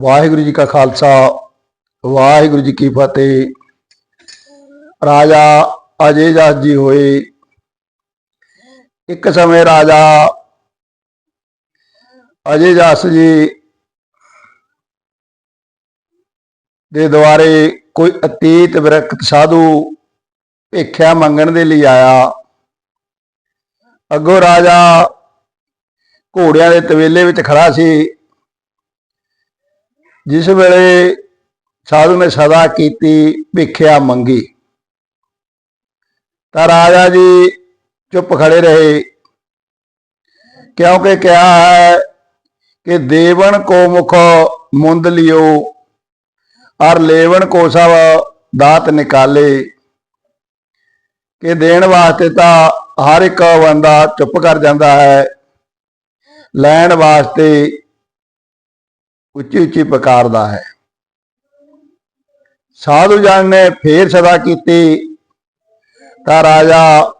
ਵਾਹਿਗੁਰੂ ਜੀ ਕਾ ਖਾਲਸਾ, ਵਾਹਿਗੁਰੂ ਜੀ ਕੀ ਫਤਿਹ। ਰਾਜਾ ਅਜੇ ਜਸ ਜੀ ਹੋਏ। ਇੱਕ ਸਮੇਂ ਰਾਜਾ ਅਜੇ ਜਸ ਜੀ ਦੇ ਦੁਆਰੇ ਕੋਈ ਅਤੀਤ ਵਿਰਕਤ ਸਾਧੂ ਭੇਖਿਆ ਮੰਗਣ ਦੇ ਲਈ ਆਇਆ। ਅੱਗੋਂ ਰਾਜਾ ਘੋੜਿਆਂ ਦੇ ਤਵੇਲੇ ਵਿੱਚ ਖੜਾ ਸੀ। ਜਿਸ ਵੇਲੇ ਸਾਧੂ ਨੇ ਸਦਾ ਕੀਤੀ ਭਿੱਖਿਆ ਮੰਗੀ। ਤਾਂ ਰਾਜਾ ਜੀ ਚੁੱਪ ਖੜੇ ਰਹੇ। ਕਿਉਂਕਿ ਕਿਹਾ ਹੈ ਕਿ ਦੇਵਨ ਕੋ ਮੁਖ ਮੁੰਦ ਲਿਓ ਔਰ ਲੇਵਨ ਕੋ ਸਭ ਦਾਤ ਨਿਕਾਲੇ। ਕਿ ਦੇਣ ਵਾਸਤੇ ਤਾਂ ਹਰ ਇੱਕ ਬੰਦਾ ਚੁੱਪ ਕਰ ਜਾਂਦਾ ਹੈ। ਲੈਣ ਵਾਸਤੇ ਉੱਚੀ ਉੱਚੀ ਪੁਕਾਰਦਾ ਹੈ। ਸਾਧੂ ਜਨ ਨੇ ਫੇਰ ਸਦਾ ਕੀਤੀ, ਤਾਂ ਰਾਜਾ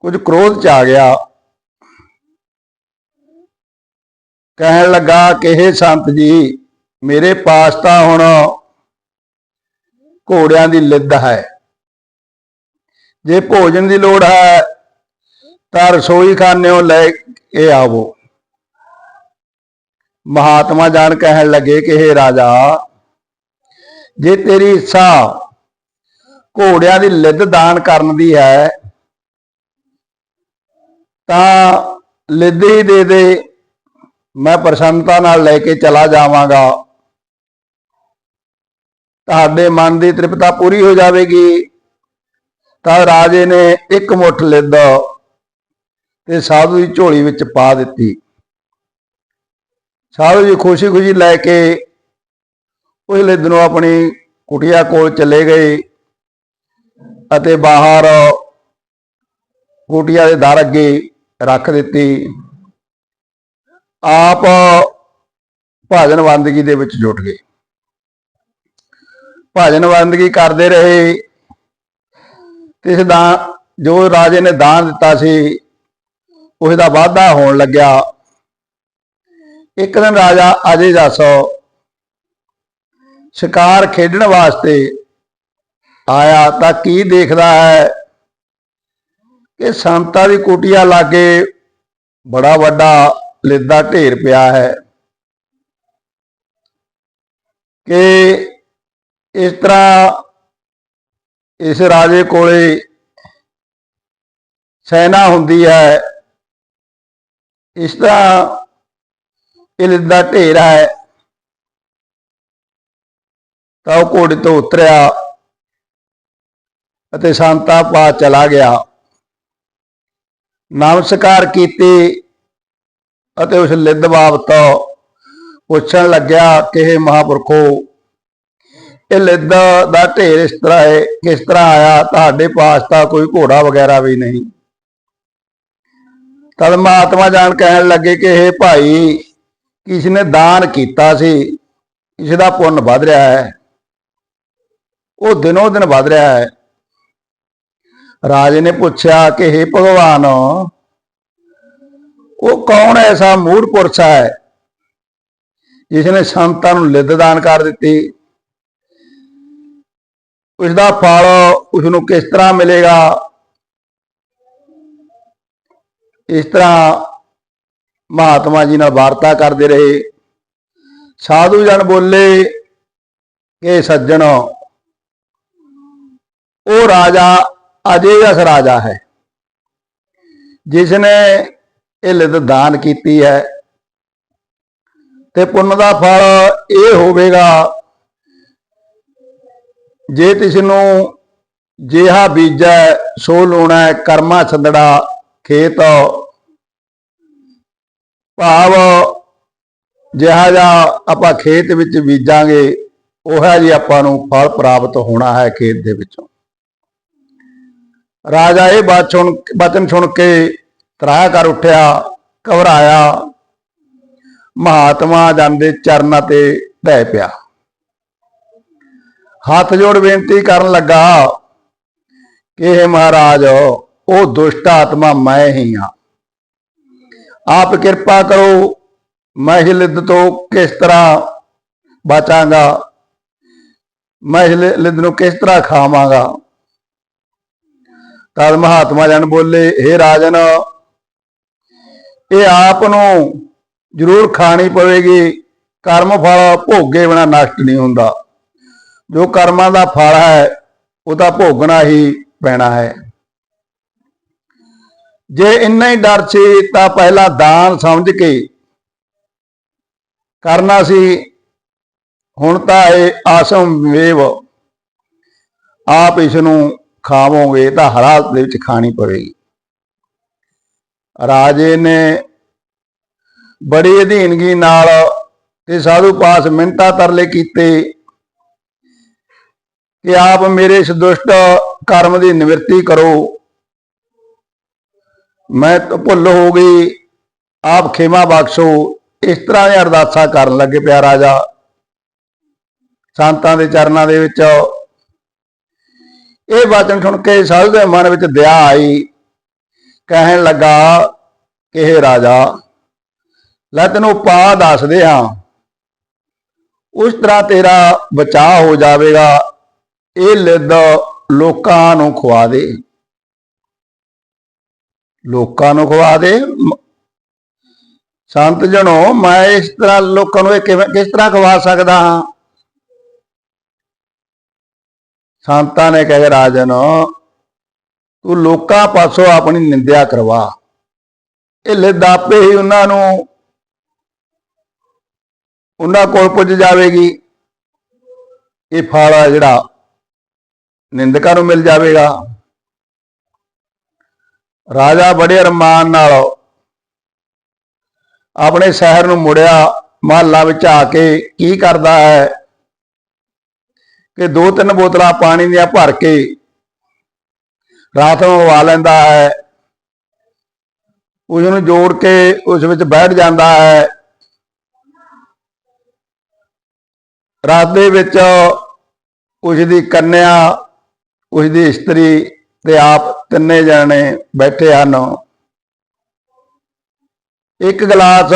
ਕੁਝ ਕ੍ਰੋਧ ਚ ਆ ਗਿਆ। ਕਹਿਣ ਲੱਗਾ ਕਿ ਇਹ ਸੰਤ ਜੀ, ਮੇਰੇ ਪਾਸ ਤਾਂ ਹੁਣ ਘੋੜਿਆਂ ਦੀ ਲਿੱਦ ਹੈ। ਜੇ ਭੋਜਨ ਦੀ ਲੋੜ ਹੈ, ਤਾਂ ਰਸੋਈ ਖਾਨਿਓ ਲੈ ਕੇ ਆਵੋ। ਮਹਾਤਮਾ ਜਾਣ ਕਹਿਣ ਲੱਗੇ ਕਿ ਇਹ ਰਾਜਾ, ਜੇ ਤੇਰੀ ਇੱਛਾ ਘੋੜਿਆਂ ਦੀ ਲਿੱਦ ਦਾਨ ਕਰਨ ਦੀ ਹੈ, ਤਾਂ ਲਿੱਦ ਹੀ ਦੇ ਦੇ, ਮੈਂ ਪ੍ਰਸੰਨਤਾ ਨਾਲ ਲੈ ਕੇ ਚਲਾ ਜਾਵਾਂਗਾ। ਤੁਹਾਡੇ ਮਨ ਦੀ ਤ੍ਰਿਪਤਾ ਪੂਰੀ ਹੋ ਜਾਵੇਗੀ। ਤਾਂ ਰਾਜੇ ਨੇ ਇੱਕ ਮੁੱਠ ਲਿੱਦ ਤੇ ਸਾਧੂ ਦੀ ਝੋਲੀ ਵਿੱਚ ਪਾ ਦਿੱਤੀ। ਸਾਧੂ ਜੀ ਖੁਸ਼ੀ-ਖੁਸ਼ੀ ਲੈ ਕੇ ਉਸ ਲਿੱਦ ਨੂੰ ਆਪਣੀ ਕੁਟਿਆ ਕੋਲ ਚਲੇ ਗਏ ਅਤੇ ਬਾਹਰ ਕੁਟਿਆ ਦੇ ਦਰ ਅੱਗੇ ਰੱਖ ਦਿੱਤੀ। ਆਪ ਭਜਨ ਬੰਦਗੀ ਦੇ ਵਿੱਚ ਜੁਟ ਗਏ। ਭਜਨ ਬੰਦਗੀ ਕਰਦੇ ਰਹੇ ਤੇ ਇਸ ਦਾ ਜੋ ਰਾਜੇ ਨੇ ਦਾਨ ਦਿੱਤਾ ਸੀ, ਉਸ ਦਾ ਵਾਧਾ ਹੋਣ ਲੱਗਿਆ। ਇੱਕ ਦਿਨ ਰਾਜਾ ਅਜੇ ਜਸ ਸ਼ਿਕਾਰ ਖੇਡਣ ਵਾਸਤੇ ਆਇਆ ਤਾਂ ਕੀ ਦੇਖਦਾ ਹੈ ਕਿ ਸੰਤਾਂ ਦੀ ਕੁਟੀਆ ਲਾਗੇ ਬੜਾ ਵੱਡਾ ਲਿੱਦਾ ਢੇਰ ਪਿਆ ਹੈ। ਕਿ ਇਸ ਤਰ੍ਹਾਂ ਇਸ ਰਾਜੇ ਕੋਲੇ ਸੈਨਾ ਹੁੰਦੀ ਹੈ। ਇਸ ਤਰ੍ਹਾਂ ਇਹ ਦਾ ਢੇਰ ਹੈ। ਤਾਂ ਉਹ ਘੋੜੇ ਤੋਂ ਉਤਰਿਆ ਅਤੇ ਸੰਤਾ ਪਾ ਚਲਾ ਗਿਆ। ਨਮਸਕਾਰ ਕੀਤੀ ਅਤੇ ਉਸ ਲਿੱਦ ਬਾਬਤ ਪੁੱਛਣ ਲੱਗਿਆ ਕਿ ਇਹ ਮਹਾਪੁਰਖੋ, ਇਹ ਲਿੱਦ ਦਾ ਢੇਰ ਇਸ ਤਰ੍ਹਾਂ ਹੈ, ਕਿਸ ਤਰ੍ਹਾਂ ਆਇਆ? ਤੁਹਾਡੇ ਪਾਸ ਤਾਂ ਕੋਈ ਘੋੜਾ ਵਗੈਰਾ ਵੀ ਨਹੀਂ। ਤਦ ਮਹਾਤਮਾ ਜਾਣ ਕਹਿਣ ਲੱਗੇ ਕਿ ਇਹ ਭਾਈ ਕਿਸ ਨੇ ਦਾਨ ਕੀਤਾ ਸੀ ਇਸ ਦਾ ਪੁੰਨ ਵਧ ਰਿਹਾ ਹੈ। ਉਹ ਦਿਨੋ ਦਿਨ ਵਧ ਰਿਹਾ ਹੈ। ਰਾਜੇ ਨੇ ਪੁੱਛਿਆ ਕਿ हे ਭਗਵਾਨ, ਉਹ ਕੌਣ ਐਸਾ ਮੂੜ ਪੁਰਸ਼ ਹੈ ਜਿਸ ਨੇ ਸੰਤਾਂ ਨੂੰ ਲਿੱਦ ਦਾਨ ਕਰ ਦਿੱਤੀ? ਉਸ ਦਾ ਫਲ ਉਸ ਨੂੰ ਕਿਸ ਤਰ੍ਹਾਂ ਮਿਲੇਗਾ? ਇਸ ਤਰ੍ਹਾਂ ਮਹਾਤਮਾ ਜੀ ਨਾਲ ਵਾਰਤਾ ਕਰਦੇ ਰਹੇ। ਸਾਧੂ ਜਨ ਬੋਲੇ ਕਿ ਸੱਜਣ, ਉਹ ਰਾਜਾ ਅਜੇ ਜਸ ਰਾਜਾ ਹੈ। ਜਿਸ ਨੇ ਇਹ ਲਿਤ ਦਾਨ ਕੀਤੀ ਹੈ ਤੇ ਪੁੰਨ ਦਾ ਫਲ ਇਹ ਹੋਵੇਗਾ, ਜੇ ਤਿਸ ਨੂੰ ਜਿਹਾ ਬੀਜੈ ਸੋ ਲੋਣਾ ਕਰਮਾ ਛੰਦੜਾ ਖੇਤ ਭਾਵ ਜਿਹਾ ਜਿਹਾ ਆਪਾਂ ਖੇਤ ਵਿੱਚ ਬੀਜਾਂਗੇ, ਉਹ ਜੀ ਆਪਾਂ ਨੂੰ ਫਲ ਪ੍ਰਾਪਤ ਹੋਣਾ ਹੈ ਖੇਤ ਦੇ ਵਿੱਚੋਂ। ਰਾਜਾ ਇਹ ਬਾਤ ਸੁਣ, ਬਚਨ ਸੁਣ ਕੇ ਤਰਾਹ ਕਰ ਉੱਠਿਆ, ਘਬਰਾਇਆ। ਮਹਾਤਮਾ ਜਾਂਦੇ ਚਰਨਾਂ ਤੇ ਢਹਿ ਪਿਆ। ਹੱਥ ਜੋੜ ਬੇਨਤੀ ਕਰਨ ਲੱਗਾ ਕਿ ਇਹ ਮਹਾਰਾਜ, ਉਹ ਦੁਸ਼ਟ ਆਤਮਾ ਮੈਂ ਹੀ ਹਾਂ। ਆਪ ਕਿਰਪਾ ਕਰੋ, ਮੈਂ ਇਸ ਲਿੱਦ ਤੋਂ ਕਿਸ ਤਰ੍ਹਾਂ ਬਚਾਂਗਾ? ਮੈਂ ਇਸ ਨੂੰ ਕਿਸ ਤਰ੍ਹਾਂ ਖਾਵਾਂਗਾ? ਤਦ ਮਹਾਤਮਾ ਜਨ ਬੋਲੇ हे ਰਾਜਨ, ਇਹ ਆਪ ਨੂੰ ਜ਼ਰੂਰ ਖਾਣੀ ਪਵੇਗੀ। ਕਰਮ ਫਲ ਭੋਗੇ ਬਿਨਾ ਨਸ਼ਟ ਨਹੀਂ ਹੁੰਦਾ। ਜੋ ਕਰਮਾਂ ਦਾ ਫਲ ਹੈ ਉਹ ਤਾਂ ਭੋਗਣਾ ਹੀ ਪੈਣਾ ਹੈ। ਜੇ ਇੰਨਾ ਹੀ ਡਰ ਸੀ ਤਾਂ ਪਹਿਲਾਂ ਦਾਨ ਸਮਝ ਕੇ ਕਰਨਾ ਸੀ। ਹੁਣ ਤਾਂ ਇਹ ਆਸਮ ਵੇਵ, ਆਪ ਇਸ ਨੂੰ ਖਾਵੋਗੇ ਤਾਂ ਹਾਲਾਤ ਦੇ ਵਿੱਚ ਖਾਣੀ ਪਵੇਗੀ। ਰਾਜੇ ਨੇ ਬੜੀ ਅਧੀਨਗੀ ਨਾਲ ਤੇ ਸਾਧੂ ਪਾਸ ਮਿੰਤਾ ਤਰਲੇ ਕੀਤੇ ਕਿ ਆਪ ਮੇਰੇ ਇਸ ਦੁਸ਼ਟ ਕਰਮ ਦੀ ਨਿਵਰਤੀ ਕਰੋ। ਮੈਂ ਭੁੱਲ ਹੋ ਗਈ। ਆਪ ਖੇਮਾ ਬਖਸ਼ੋ। ਇਸ ਤਰ੍ਹਾਂ ਦੀਆਂ ਅਰਦਾਸਾਂ ਕਰਨ ਲੱਗੇ ਪਿਆ ਰਾਜਾ। ਸੰਤਾਂ ਦੇ ਚਰਨਾਂ ਦੇ ਵਿੱਚ ਇਹ ਵਚਨ ਸੁਣ ਕੇ ਸਾਧੂ ਦੇ ਮਨ ਵਿੱਚ ਦਇਆ ਆਈ। ਕਹਿਣ ਲੱਗਾ ਕਿ ਇਹ ਰਾਜਾ, ਲੈ ਤੈਨੂੰ ਪਾ ਦੱਸਦੇ ਹਾਂ। ਉਸ ਤਰ੍ਹਾਂ ਤੇਰਾ ਬਚਾਅ ਹੋ ਜਾਵੇਗਾ। ਇਹ ਲਿੱਦ ਲੋਕਾਂ ਨੂੰ ਖਵਾ ਦੇ। ਲੋਕਾਂ ਨੂੰ ਖਵਾ ਦੇ। ਸੰਤ ਜਣੋ, ਮੈਂ ਇਸ ਤਰ੍ਹਾਂ ਲੋਕਾਂ ਨੂੰ ਇਹ ਕਿਵੇਂ ਕਿਸ ਤਰ੍ਹਾਂ ਖਵਾ ਸਕਦਾ ਹਾਂ? ਸੰਤਾਂ ਨੇ ਕਹੇ, ਰਾਜਨ, ਤੂੰ ਲੋਕਾਂ ਪਾਸੋਂ ਆਪਣੀ ਨਿੰਦਿਆ ਕਰਵਾ। ਇਹ ਲਿੱਦ ਹੀ ਉਹਨਾਂ ਨੂੰ, ਉਹਨਾਂ ਕੋਲ ਪੁੱਜ ਜਾਵੇਗੀ। ਇਹ ਫਲ ਜਿਹੜਾ ਨਿੰਦਕਾਂ ਨੂੰ ਮਿਲ ਜਾਵੇਗਾ। ਰਾਜਾ ਬੜੇ ਅਰਮਾਨ ਨਾਲ ਆਪਣੇ ਸ਼ਹਿਰ ਨੂੰ ਮੁੜਿਆ, ਮਹੱਲਾ ਵਿੱਚ ਆ ਕੇ ਕੀ ਕਰਦਾ ਹੈ? ਕਿ ਦੋ ਤਿੰਨ ਬੋਤਲਾਂ ਪਾਣੀ ਦੀਆਂ ਭਰ ਕੇ ਰਾਤ ਨੂੰ ਵਾ ਲੈਂਦਾ ਹੈ। ਉਸ ਨੂੰ ਜੋੜ ਕੇ ਉਸ ਵਿੱਚ ਬੈਠ ਜਾਂਦਾ ਹੈ। ਰਾਤ ਦੇ ਵਿੱਚ ਉਸ ਦੀ ਕੰਨਿਆ ਉਸ ਦੀ ਇਸਤਰੀ ਤੇ ਆਪ ਤਿੰਨੇ ਜਣੇ ਬੈਠੇ ਹਨ। ਇੱਕ ਗਲਾਸ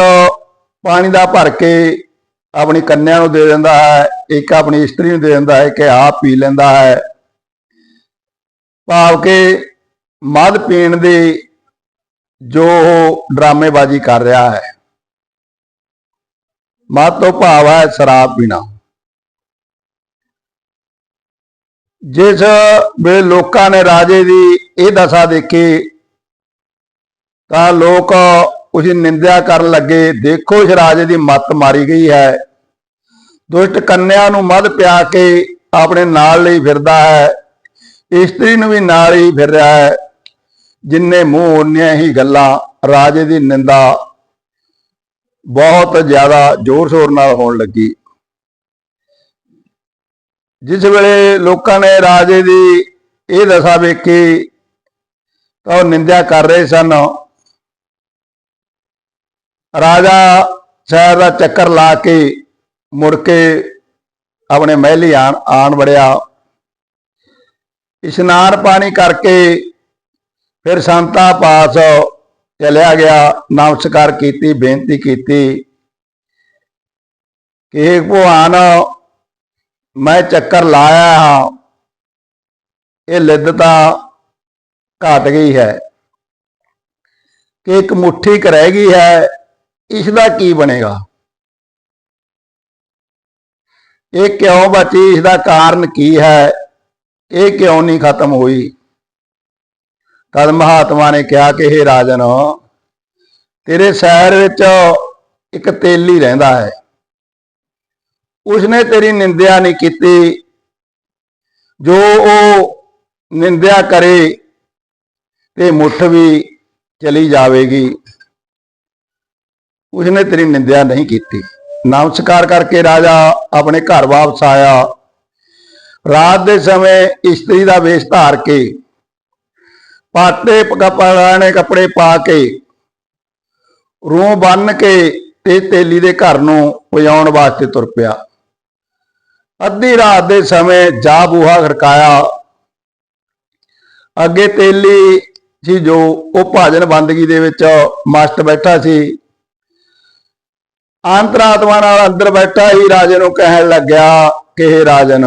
ਪਾਣੀ ਦਾ ਭਰ ਕੇ ਆਪਣੀ ਕੰਨਿਆ ਨੂੰ ਦੇ ਦਿੰਦਾ ਹੈ, ਇੱਕ ਆਪਣੀ ਇਸਤਰੀ ਨੂੰ ਦੇ ਦਿੰਦਾ ਹੈ ਕਿ ਆਪ ਪੀ ਲੈਂਦਾ ਹੈ। ਭਾਵ ਕਿ ਮਦ ਪੀਣ ਦੀ ਜੋ ਉਹ ਡਰਾਮੇਬਾਜ਼ੀ ਕਰ ਰਿਹਾ ਹੈ। ਮਦ ਤੋਂ ਭਾਵ ਹੈ ਸ਼ਰਾਬ ਪੀਣਾ। ਜਿਸ ਵੇ ਲੋਕਾਂ ਨੇ ਰਾਜੇ ਦੀ ਇਹ ਦਸ਼ਾ ਦੇਖੀ, ਤਾਂ ਲੋਕ ਉਸ ਦੀ ਨਿੰਦਿਆ ਕਰਨ ਲੱਗੇ, ਦੇਖੋ ਇਸ ਰਾਜੇ ਦੀ ਮੱਤ ਮਾਰੀ ਗਈ ਹੈ। ਦੁਸ਼ਟ ਕੰਨਿਆ ਨੂੰ ਮਦ ਪਿਆ ਕੇ ਆਪਣੇ ਨਾਲ ਲਈ ਫਿਰਦਾ ਹੈ, ਇਸਤਰੀ ਨੂੰ ਵੀ ਨਾਲ ਹੀ ਫਿਰ ਰਿਹਾ ਹੈ। ਜਿੰਨੇ ਮੂੰਹ ਉਹਨੀਆਂ ਹੀ ਗੱਲਾਂ, ਰਾਜੇ ਦੀ ਨਿੰਦਾ ਬਹੁਤ ਜ਼ਿਆਦਾ ਜ਼ੋਰ ਸ਼ੋਰ ਨਾਲ ਹੋਣ ਲੱਗੀ। ਜਿਸ ਵੇਲੇ ਲੋਕਾਂ ਨੇ ਰਾਜੇ ਦੀ ਇਹ ਦਸ਼ਾ ਵੇਖੀ ਤਾਂ ਉਹ ਨਿੰਦਿਆ ਕਰ ਰਹੇ ਸਨ। ਰਾਜਾ ਸ਼ਹਿਰ ਦਾ ਚੱਕਰ ਲਾ ਕੇ ਮੁੜ ਕੇ ਆਪਣੇ ਮਹਿਲੀ ਆਣ ਆਣ ਵੜਿਆ। ਇਸ਼ਨਾਨ ਪਾਣੀ ਕਰਕੇ ਫਿਰ ਸੰਤਾ ਪਾਸ ਚਲਿਆ ਗਿਆ। ਨਮਸਕਾਰ ਕੀਤੀ, ਬੇਨਤੀ ਕੀਤੀ ਕਿ ਭਗਵਾਨ ਮੈਂ ਚੱਕਰ ਲਾਇਆ ਹਾਂ। ਇਹ ਲਿੱਦ ਤਾਂ ਘਟ ਗਈ ਹੈ। ਕਿ ਇੱਕ ਮੁੱਠੀ ਕ ਰਹਿ ਗਈ ਹੈ ਇਸ ਦਾ ਕੀ ਬਣੇਗਾ? ਇਹ ਕਿਉਂ ਬਚੀ? ਇਸ ਦਾ ਕਾਰਨ ਕੀ ਹੈ? ਇਹ ਕਿਉਂ ਨਹੀਂ ਖਤਮ ਹੋਈ? ਤਦ ਮਹਾਤਮਾ ਨੇ ਕਿਹਾ ਕਿ ਇਹ ਰਾਜਨ, ਤੇਰੇ ਸ਼ਹਿਰ ਵਿੱਚ ਇੱਕ ਤੇਲੀ ਰਹਿੰਦਾ ਹੈ। ਉਸਨੇ ਤੇਰੀ ਨਿੰਦਿਆ ਨਹੀਂ ਕੀਤੀ। ਜੋ ਉਹ ਨਿੰਦਿਆ ਕਰੇ ਤੇ ਮੁੱਠ ਵੀ ਚਲੀ ਜਾਵੇਗੀ। ਉਸਨੇ ਤੇਰੀ ਨਿੰਦਿਆ ਨਹੀਂ ਕੀਤੀ। ਨਮਸਕਾਰ ਕਰਕੇ ਰਾਜਾ ਆਪਣੇ ਘਰ ਵਾਪਸ ਆਇਆ। ਰਾਤ ਦੇ ਸਮੇਂ ਇਸਤਰੀ ਦਾ ਵੇਸ਼ ਧਾਰ ਕੇ ਪਾਟੇ ਪੁਰਾਣੇ ਕੱਪੜੇ ਪਾ ਕੇ ਰੂਹ ਬੰਨ ਕੇ ਤੇ ਤੇਲੀ ਦੇ ਘਰ ਨੂੰ ਪਜਾਉਣ ਵਾਸਤੇ ਤੁਰ ਪਿਆ। ਅੱਧੀ ਰਾਤ ਦੇ ਸਮੇਂ ਜਾ ਬੂਹਾ ਖੜਕਾਇਆ। ਅੱਗੇ ਤੇਲੀ ਸੀ ਜੋ ਉਹ ਭਾਜਨ ਬੰਦਗੀ ਦੇ ਵਿੱਚ ਮਸਤ ਬੈਠਾ ਸੀ। ਅੰਤਰਾਤਮਾ ਨਾਲ ਅੰਦਰ ਬੈਠਾ ਹੀ ਰਾਜੇ ਨੂੰ ਕਹਿਣ ਲੱਗਿਆ ਕਿ, "ਹੇ ਰਾਜਨ,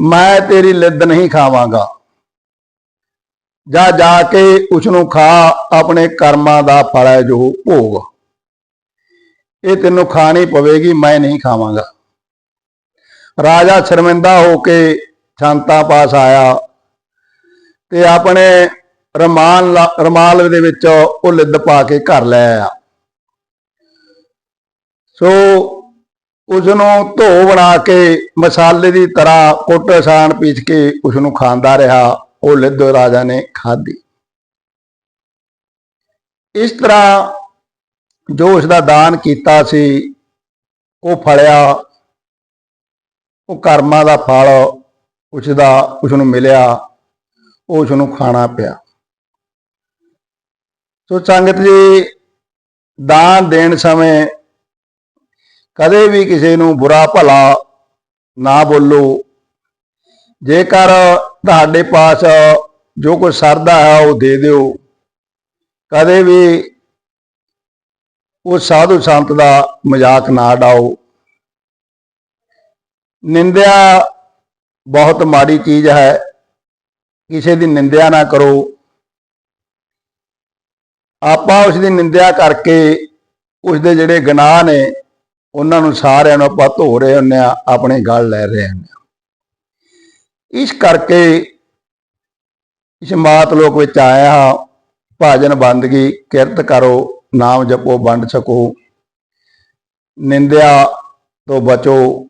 ਮੈਂ ਤੇਰੀ ਲਿੱਦ ਨਹੀਂ ਖਾਵਾਂਗਾ। ਜਾ ਜਾ ਕੇ ਉਸ ਨੂੰ ਖਾ, ਆਪਣੇ ਕਰਮਾਂ ਦਾ ਫਲ ਹੈ ਜੋ ਭੋਗ। ਇਹ ਤੈਨੂੰ ਖਾਣੀ ਪਵੇਗੀ, ਮੈਂ ਨਹੀਂ ਖਾਵਾਂਗਾ। ਰਾਜਾ ਸ਼ਰਮਿੰਦਾ ਹੋ ਕੇ ਛਾਂਤਾ ਪਾਸ ਆਇਆ ਤੇ ਆਪਣੇ ਰਮਾਨ ਰਮਾਲ ਦੇ ਵਿੱਚ ਉਹ ਲਿੱਦ ਪਾ ਕੇ ਘਰ ਲੈ ਆਇਆ। ਸੋ ਉਸ ਨੂੰ ਧੋ ਬਣਾ ਕੇ ਮਸਾਲੇ ਦੀ ਤਰ੍ਹਾਂ ਕੁੱਟ ਆਸਾਨ ਪੀਸ ਕੇ ਉਸ ਨੂੰ ਖਾਂਦਾ ਰਿਹਾ, ਉਹ ਲਿੱਦ ਰਾਜਾ ਨੇ ਖਾਧੀ। ਇਸ ਤਰ੍ਹਾਂ ਜੋ ਉਸ ਦਾ ਦਾਨ ਕੀਤਾ ਸੀ, ਉਹ ਫੜਿਆ। ਉਹ ਕਰਮਾਂ ਦਾ ਫਲ ਉਸ ਦਾ ਉਸ ਨੂੰ ਮਿਲਿਆ, ਉਹ ਉਸ ਨੂੰ ਖਾਣਾ ਪਿਆ। ਸੋ ਸੰਗਤ ਜੀ, ਦਾਨ ਦੇਣ ਸਮੇਂ ਕਦੇ ਵੀ ਕਿਸੇ ਨੂੰ ਬੁਰਾ ਭਲਾ ਨਾ ਬੋਲੋ। ਜੇਕਰ ਤੁਹਾਡੇ ਪਾਸ ਜੋ ਕੋਈ ਸਰਦਾ ਹੈ, ਉਹ ਦੇ ਦਿਓ। ਕਦੇ ਵੀ ਉਹ ਸਾਧੂ ਸੰਤ ਦਾ ਮਜ਼ਾਕ ਨਾ ਡਾਓ ਨਿੰਦਿਆ ਬਹੁਤ ਮਾੜੀ ਚੀਜ਼ ਹੈ। ਕਿਸੇ ਦੀ ਨਿੰਦਿਆ ਨਾ ਕਰੋ। ਆਪਾਂ ਉਸ ਦੀ ਨਿੰਦਿਆ ਕਰਕੇ ਉਸ ਦੇ ਜਿਹੜੇ ਗੁਨਾਹ ਨੇ, ਉਹਨਾਂ ਨੂੰ ਸਾਰਿਆਂ ਨੂੰ ਆਪਾਂ ਧੋ ਰਹੇ ਹੁੰਦੇ ਆ ਆਪਣੇ ਗੱਲ ਲੈ ਰਹੇ ਹੁੰਦੇ ਆ ਇਸ ਕਰਕੇ ਇਸ ਮਾਤ ਲੋਕ ਵਿੱਚ ਆਇਆ ਹਾਂ, ਭਾਜਨ ਬੰਦਗੀ, ਕਿਰਤ ਕਰੋ, ਨਾਮ ਜਪੋ, ਵੰਡ ਸਕੋ। ਨਿੰਦਿਆ ਤੋਂ ਬਚੋ।